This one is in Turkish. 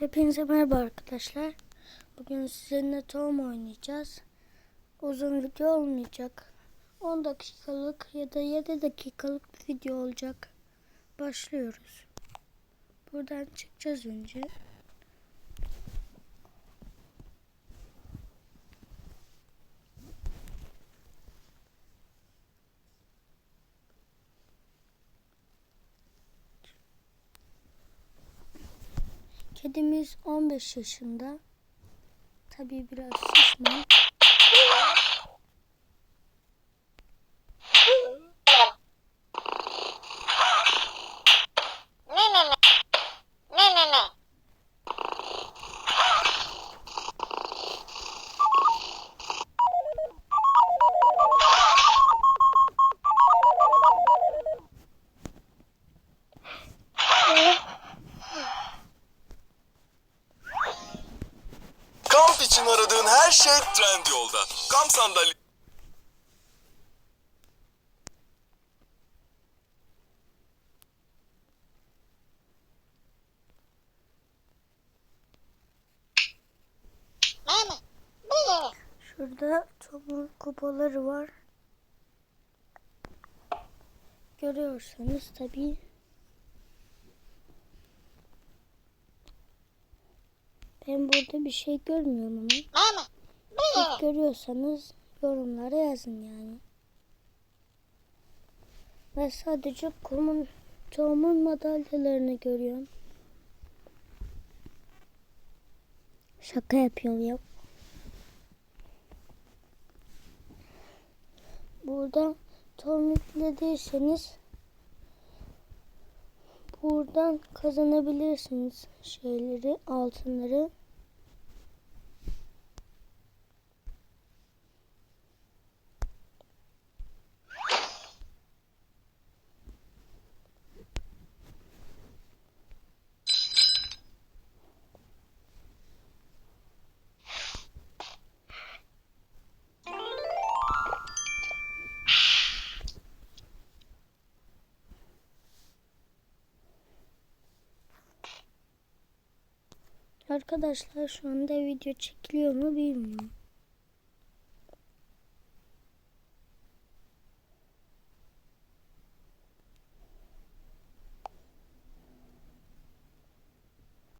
Hepinize merhaba arkadaşlar. Bugün sizinle tohum oynayacağız. Uzun video olmayacak. 10 dakikalık ya da 7 dakikalık bir video olacak. Başlıyoruz. Buradan çıkacağız önce. Kedimiz 15 yaşında. Tabii biraz şişman. Kamp için aradığın her şey Trendyol'da. Kamp sandalye? Şurada tohum kupaları var. Görüyorsanız tabii. Ben burada bir şey görmüyorum ama. Ne? İlk görüyorsanız yorumlara yazın yani. Ben sadece kumun, tohumun madalyalarını görüyorum. Şaka yapıyorum ya. Burada tohum yüklediyseniz buradan kazanabilirsiniz şeyleri, altınları. Arkadaşlar şu anda video çekiliyor mu bilmiyorum.